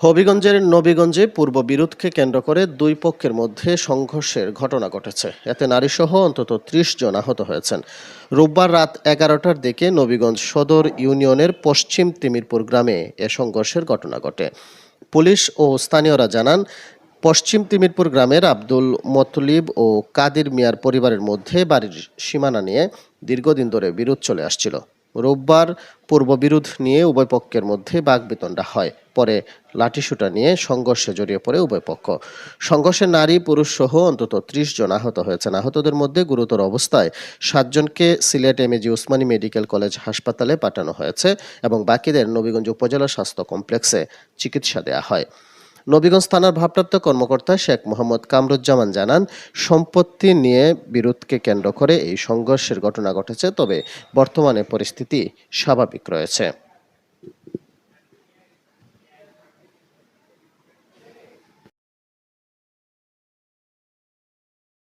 হবিগঞ্জের নবীগঞ্জে পূর্ব বিরোধকে কেন্দ্র করে দুই পক্ষের মধ্যে সংঘর্ষের ঘটনা ঘটেছে। এতে নারীসহ অন্তত ত্রিশ জন আহত হয়েছেন। রোববার রাত এগারোটার দিকে নবীগঞ্জ সদর ইউনিয়নের পশ্চিম তিমিরপুর গ্রামে এ সংঘর্ষের ঘটনা ঘটে। পুলিশ ও স্থানীয়রা জানান, পশ্চিম তিমিরপুর গ্রামের আব্দুল মতলিব ও কাদির মিয়ার পরিবারের মধ্যে বাড়ির সীমানা নিয়ে দীর্ঘদিন ধরে বিরোধ চলে আসছিল। রোববার পূর্ব বিরোধ নিয়ে উভয় পক্ষের মধ্যে বাগবিতণ্ডা হয়। পরে লাঠিসুটা নিয়ে সংঘর্ষে জড়িয়ে পড়ে উভয় পক্ষ। সংঘর্ষে নারী, পুরুষ সহ অন্তত ত্রিশ জন আহত হয়েছেন। আহতদের মধ্যে গুরুতর অবস্থায় সাতজনকে Sylhet MAG Osmani medical college হাসপাতালে পাঠানো হয়েছে এবং বাকিদের নবীগঞ্জ উপজেলা স্বাস্থ্য কমপ্লেক্সে চিকিৎসা দেওয়া হয়। নবীগঞ্জ থানার ভারপ্রাপ্ত কর্মকর্তা শেখ মোহাম্মদ কামরুজ্জামান জানান, সম্পত্তি নিয়ে বিরোধকে কেন্দ্র করে এই সংঘর্ষের ঘটনা ঘটেছে, তবে বর্তমানে পরিস্থিতি স্বাভাবিক রয়েছে।